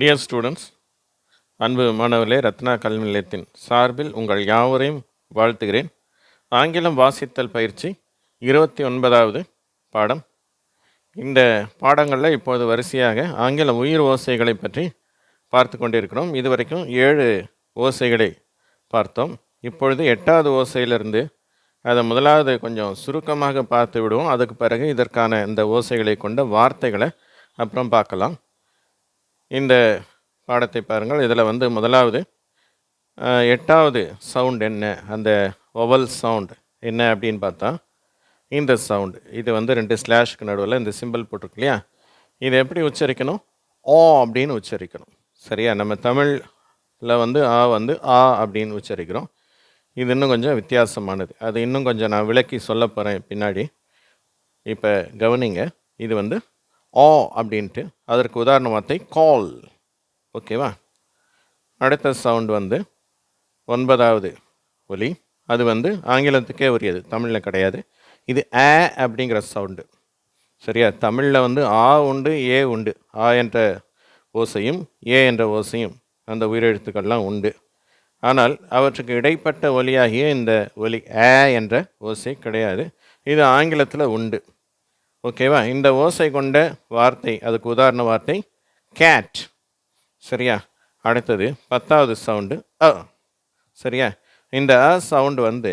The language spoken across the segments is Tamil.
டியர் ஸ்டூடெண்ட்ஸ் அன்பு மாணவர்களே ரத்னா கல்வி நிலையத்தின் சார்பில் உங்கள் யாவரையும் வாழ்த்துகிறேன். ஆங்கிலம் வாசித்தல் பயிற்சி இருபத்தி ஒன்பதாவது பாடம். இந்த பாடங்களில் இப்போது வரிசையாக ஆங்கில உயிர் ஓசைகளை பற்றி பார்த்து கொண்டிருக்கிறோம். இதுவரைக்கும் ஏழு ஓசைகளை பார்த்தோம். இப்பொழுது எட்டாவது ஓசையிலிருந்து அதை முதலாவது கொஞ்சம் சுருக்கமாக பார்த்து விடுவோம். அதுக்கு பிறகு இதற்கான இந்த ஓசைகளை கொண்ட வார்த்தைகளை அப்புறம் பார்க்கலாம். இந்த பாடத்தை பாருங்கள். இதில் வந்து முதலாவது எட்டாவது சவுண்ட் என்ன? அந்த ஒவல் சவுண்ட் என்ன அப்படின்னு பார்த்தா இந்த சவுண்டு இது வந்து ரெண்டு ஸ்லாஷ்க்கு நடுவில் இந்த சிம்பிள் போட்டிருக்கு இல்லையா? இதை எப்படி உச்சரிக்கணும்? ஓ அப்படின்னு உச்சரிக்கணும். சரியா? நம்ம தமிழில் வந்து ஆ வந்து ஆ அப்படின்னு உச்சரிக்கிறோம். இது இன்னும் கொஞ்சம் வித்தியாசமானது. அது இன்னும் கொஞ்சம் நான் விளக்கி சொல்ல போகிறேன் பின்னாடி. இப்போ கவனிங்க. இது வந்து ஆ அப்படின்ட்டு. அதற்கு உதாரண வார்த்தை கால் ஓகேவா? அடுத்த சவுண்ட் வந்து ஒன்பதாவது ஒலி. அது வந்து ஆங்கிலத்துக்கே உரியது தமிழில் கிடையாது. இது ஆ அப்படிங்கிற சவுண்டு சரியா? தமிழில் வந்து ஆ உண்டு ஏ உண்டு. ஆ என்ற ஓசையும் ஏ என்ற ஓசையும் அந்த உயிரெழுத்துக்கள்லாம் உண்டு. ஆனால் அவற்றுக்கு இடைப்பட்ட ஒலியாகிய இந்த ஒலி ஆ என்ற ஓசை கிடையாது. இது ஆங்கிலத்தில் உண்டு. ஓகேவா இந்த ஓசை கொண்ட வார்த்தை அதுக்கு உதாரண வார்த்தை கேட் சரியா? அடுத்தது பத்தாவது சவுண்டு அ. சரியா? இந்த அ சவுண்டு வந்து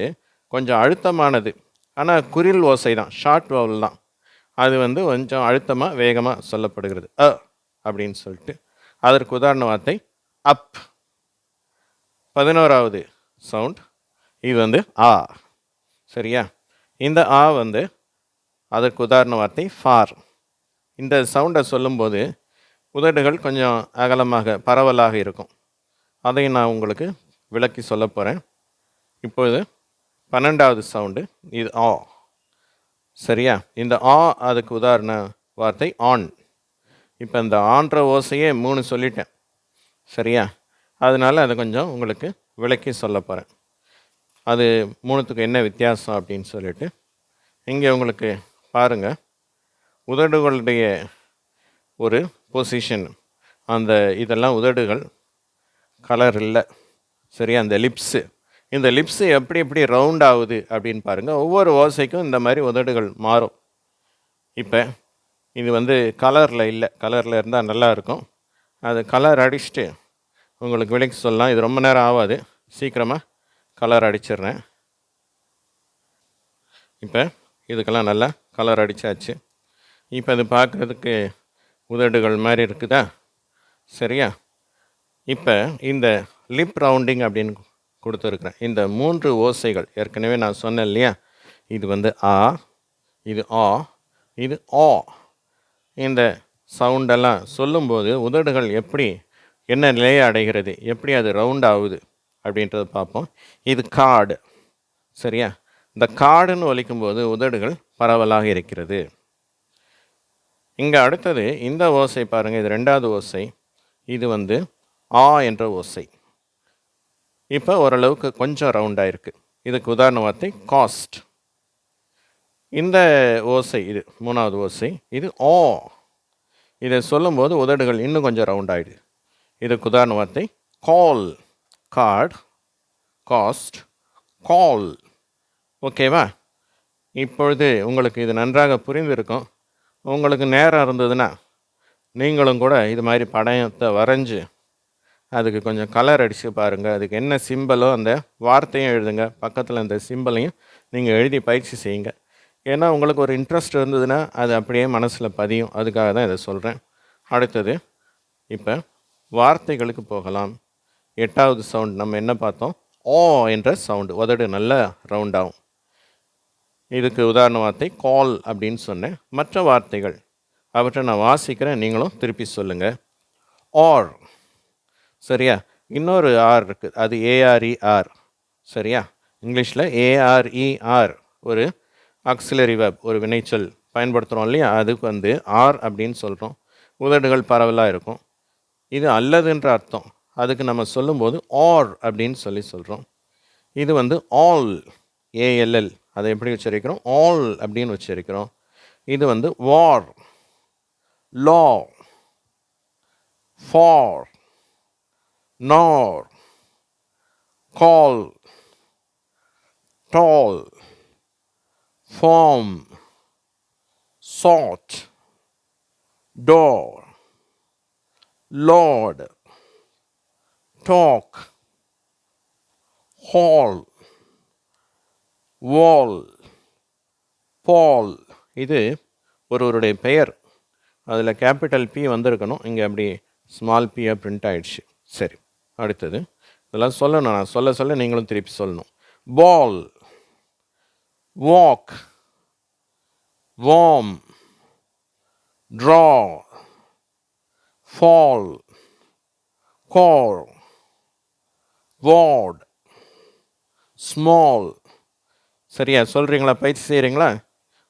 கொஞ்சம் அழுத்தமானது. ஆனால் குரில் ஓசை தான் ஷார்ட் வவுல் தான். அது வந்து கொஞ்சம் அழுத்தமாக வேகமாக சொல்லப்படுகிறது. அ அப்படின்னு சொல்லிட்டு. அதற்கு உதாரண வார்த்தை அப் பதினோராவது சவுண்ட் இது வந்து ஆ. சரியா? இந்த ஆ வந்து அதற்கு உதாரண வார்த்தை ஃபார் இந்த சவுண்டை சொல்லும்போது உதடுகள் கொஞ்சம் அகலமாக பரவலாக இருக்கும். அதை நான் உங்களுக்கு விளக்கி சொல்ல போகிறேன் இப்பொழுது பன்னெண்டாவது சவுண்டு இது ஆ சரியா? இந்த ஆ அதுக்கு உதாரண வார்த்தை ஆன் இப்போ இந்த ஆன்ற ஓசையே மூணு சொல்லிட்டேன். சரியா? அதனால் அதை கொஞ்சம் உங்களுக்கு விளக்கி சொல்ல போகிறேன் அது மூணுத்துக்கு என்ன வித்தியாசம் அப்படின்னு சொல்லிட்டு இங்கே உங்களுக்கு பாருங்கள் உதடுகளுடைய ஒரு பொசிஷன் அந்த இதெல்லாம் உதடுகள். கலர் இல்லை. சரியா? அந்த லிப்ஸு இந்த லிப்ஸு எப்படி எப்படி ரவுண்ட் ஆகுது அப்படின்னு பாருங்கள் ஒவ்வொரு ஓசைக்கும் இந்த மாதிரி உதடுகள் மாறும். இப்போ இது வந்து கலரில் இல்லை. கலரில் இருந்தால் நல்லா இருக்கும். அது கலர் அடிச்சுட்டு உங்களுக்கு விலைக்கு சொல்லலாம். இது ரொம்ப நேரம் ஆகாது. சீக்கிரமாக கலர் அடிச்சிடுறேன். இப்போ இதுக்கெல்லாம் நல்லா கலர் அடித்தாச்சு இப்போ அது பார்க்குறதுக்கு உதடுகள் மாதிரி இருக்குதா? சரியா? இப்போ இந்த லிப் ரவுண்டிங் அப்படின்னு கொடுத்துருக்குறேன். இந்த மூன்று ஓசைகள் ஏற்கனவே நான் சொன்னேன் இல்லையா? இது வந்து ஆ இது ஆ இது ஆ. இந்த சவுண்டெல்லாம் சொல்லும்போது உதடுகள் எப்படி என்ன நிலையை அடைகிறது எப்படி அது ரவுண்ட் ஆகுது அப்படின்றத பார்ப்போம். இது காடு சரியா? இந்த காடுன்னு ஒலிக்கும்போது உதடுகள் பரவலாக இருக்கிறது. இங்கே அடுத்தது இந்த ஓசை பாருங்கள் இது ரெண்டாவது ஓசை. இது வந்து ஆ என்ற ஓசை. இப்போ ஓரளவுக்கு கொஞ்சம் ரவுண்டாக இருக்குது இதுக்கு உதாரண வார்த்தை காஸ்ட் இந்த ஓசை இது மூணாவது ஓசை இது ஆ இதை சொல்லும்போது உதடுகள் இன்னும் கொஞ்சம் ரவுண்ட் ஆகிடுது இதுக்கு உதாரண வார்த்தை கால் கார்டு காஸ்ட் கால் ஓகேவா இப்பொழுது உங்களுக்கு இது நன்றாக புரிந்திருக்கும். உங்களுக்கு நேரம் இருந்ததுன்னா நீங்களும் கூட இது மாதிரி படத்தை வரைஞ்சி அதுக்கு கொஞ்சம் கலர் அடித்து பாருங்கள் அதுக்கு என்ன சிம்பலோ அந்த வார்த்தையும் எழுதுங்க. பக்கத்தில் அந்த சிம்பலையும் நீங்கள் எழுதி பயிற்சி செய்யுங்க. ஏன்னா உங்களுக்கு ஒரு இன்ட்ரெஸ்ட் இருந்ததுன்னா அது அப்படியே மனசில் பதியும். அதுக்காக தான் இதை சொல்கிறேன் அடுத்தது இப்போ வார்த்தைகளுக்கு போகலாம். எட்டாவது சவுண்ட் நம்ம என்ன பார்த்தோம்? ஓ என்ற சவுண்டு உதடு நல்லா ரவுண்ட் ஆகும். இதுக்கு உதாரண வார்த்தை கால் அப்படின்னு சொன்னேன். மற்ற வார்த்தைகள் அவற்றை நான் வாசிக்கிறேன். நீங்களும் திருப்பி சொல்லுங்கள் ஆர் சரியா? இன்னொரு ஆர் இருக்குது அது ஏஆர்இஆர் சரியா? இங்கிலீஷில் ஏஆர்இஆர் ஒரு ஆக்சிலரி வெப் ஒரு வினைச்சொல். பயன்படுத்துகிறோம் இல்லையா? அதுக்கு வந்து ஆர் அப்படின்னு சொல்கிறோம் உதடுகள் பரவலாக இருக்கும். இது அல்லதுன்ற அர்த்தம். அதுக்கு நம்ம சொல்லும்போது ஆர் அப்படின்னு சொல்லி சொல்கிறோம் இது வந்து ஆல் ஏஎல்எல் அதை எப்படி வச்சுருக்கிறோம்? ஆல் அப்படின்னு வச்சுருக்கிறோம். இது வந்து war law for nor call tall form sought, door, Lord, talk, hall, wall Paul இது ஒருவருடைய பெயர். அதில் கேபிட்டல் பி வந்திருக்கணும். இங்கே அப்படி ஸ்மால் பியாக பிரிண்ட் ஆகிடுச்சு சரி அடுத்தது. இதெல்லாம் சொல்லணும். நான் சொல்ல சொல்ல நீங்களும் திருப்பி சொல்லணும். Ball walk warm draw fall call ward small சரியா சொல்கிறீங்களா பயிற்சி செய்கிறீங்களா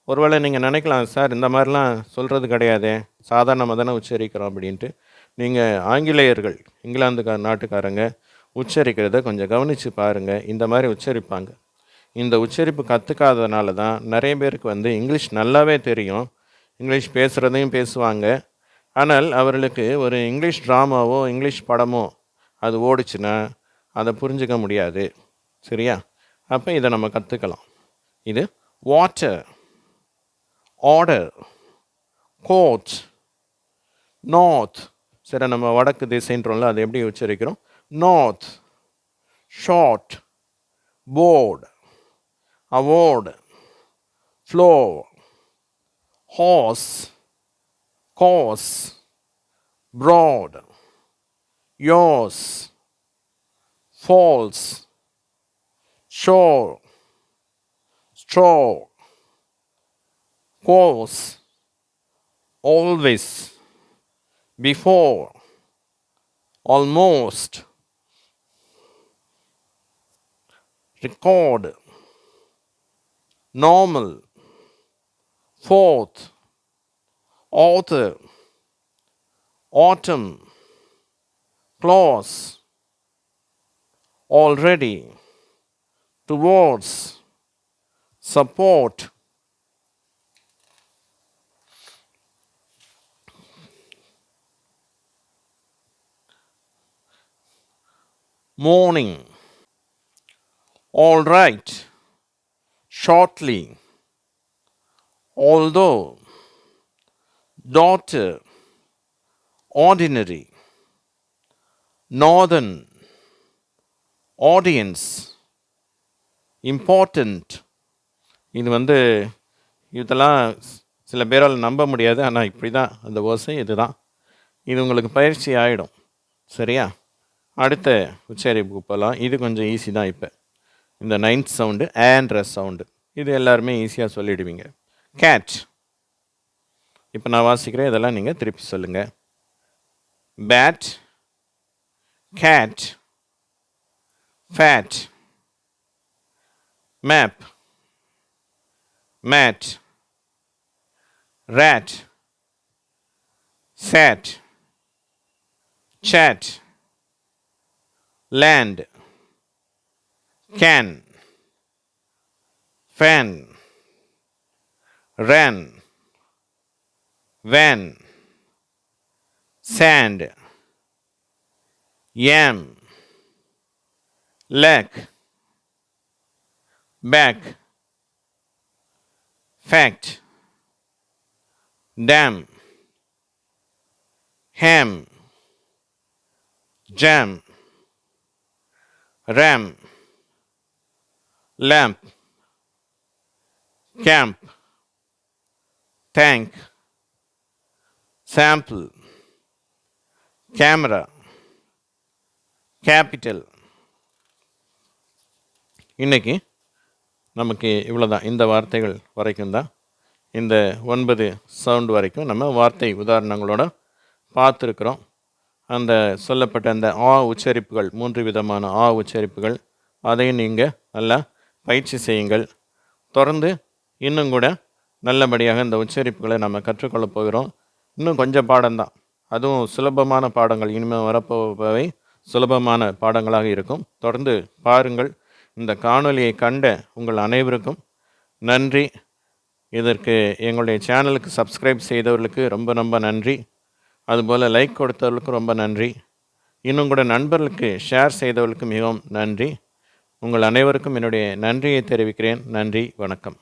ஒருவேளை நீங்கள் நினைக்கலாம் சார் இந்த மாதிரிலாம் சொல்கிறது கிடையாதே. சாதாரணமாக தானே உச்சரிக்கிறோம் அப்படின்ட்டு. நீங்கள் ஆங்கிலேயர்கள் இங்கிலாந்து நாட்டுக்காரங்க உச்சரிக்கிறத கொஞ்சம் கவனித்து பாருங்கள் இந்த மாதிரி உச்சரிப்பாங்க. இந்த உச்சரிப்பு கற்றுக்காததுனால தான் நிறைய பேருக்கு வந்து இங்கிலீஷ் நல்லாவே தெரியும். இங்கிலீஷ் பேசுகிறதையும் பேசுவாங்க. ஆனால் அவர்களுக்கு ஒரு இங்கிலீஷ் ட்ராமாவோ இங்கிலீஷ் படமோ அது ஓடிச்சுன்னா அதை புரிஞ்சுக்க முடியாது. சரியா? அப்போ இதை நம்ம கற்றுக்கலாம் இது வாட்டர் ஆர்டர் கோட் நார்த் சரி நம்ம வடக்கு திசைன்றோம்ல அதை எப்படி உச்சரிக்கிறோம்? North short board award floor horse cause broad yours false shore. Straw course always before almost record normal fourth author autumn clause already towards support. Morning. All right. Shortly. Although daughter ordinary northern audience important இது வந்து இதெல்லாம் சில பேரால் நம்ப முடியாது. ஆனால் இப்படி தான் அந்த ஓசை இதுதான். இது உங்களுக்கு பயிற்சி ஆகிடும் சரியா? அடுத்த உச்சரிப்புக்கு போகலாம் இது கொஞ்சம் ஈஸி தான் இப்போ. இந்த நைன்த் சவுண்டு ஆண்ட்ர சவுண்டு இது எல்லாருமே ஈஸியாக சொல்லிடுவீங்க. கேட் இப்போ நான் வாசிக்கிறேன். இதெல்லாம் நீங்கள் திருப்பி சொல்லுங்கள் bat cat fat map mat, rat, sat, chat, land, can, fan, ran, van, sand, yam, leg, back, fact, dam, ham, jam, ram, lamp, camp, tank, sample, camera, capital. இன்னைக்கு நமக்கு இவ்வளோதான் இந்த வார்த்தைகள் வரைக்கும் தான். இந்த ஒன்பது சவுண்ட் வரைக்கும் நம்ம வார்த்தை உதாரணங்களோட பார்த்துருக்குறோம். அந்த சொல்லப்பட்ட அந்த ஆ உச்சரிப்புகள் மூன்று விதமான ஆ உச்சரிப்புகள் அதையும் நீங்கள் நல்லா பயிற்சி செய்யுங்கள். தொடர்ந்து இன்னும் கூட நல்லபடியாக இந்த உச்சரிப்புகளை நம்ம கற்றுக்கொள்ளப் போகிறோம். இன்னும் கொஞ்சம் பாடம்தான் அதுவும் சுலபமான பாடங்கள் இனிமேல் வரப்போவை சுலபமான பாடங்களாக இருக்கும். தொடர்ந்து பாருங்கள். இந்த காணொலியை கண்ட உங்கள் அனைவருக்கும் நன்றி. இதற்கு எங்களுடைய சேனலுக்கு சப்ஸ்கிரைப் செய்தவர்களுக்கு ரொம்ப ரொம்ப நன்றி. அதுபோல் லைக் கொடுத்தவர்களுக்கு ரொம்ப நன்றி. இன்னும் கூட நண்பர்களுக்கு ஷேர் செய்தவர்களுக்கு மிகவும் நன்றி. உங்கள் அனைவருக்கும் என்னுடைய நன்றியை தெரிவிக்கிறேன். நன்றி. வணக்கம்.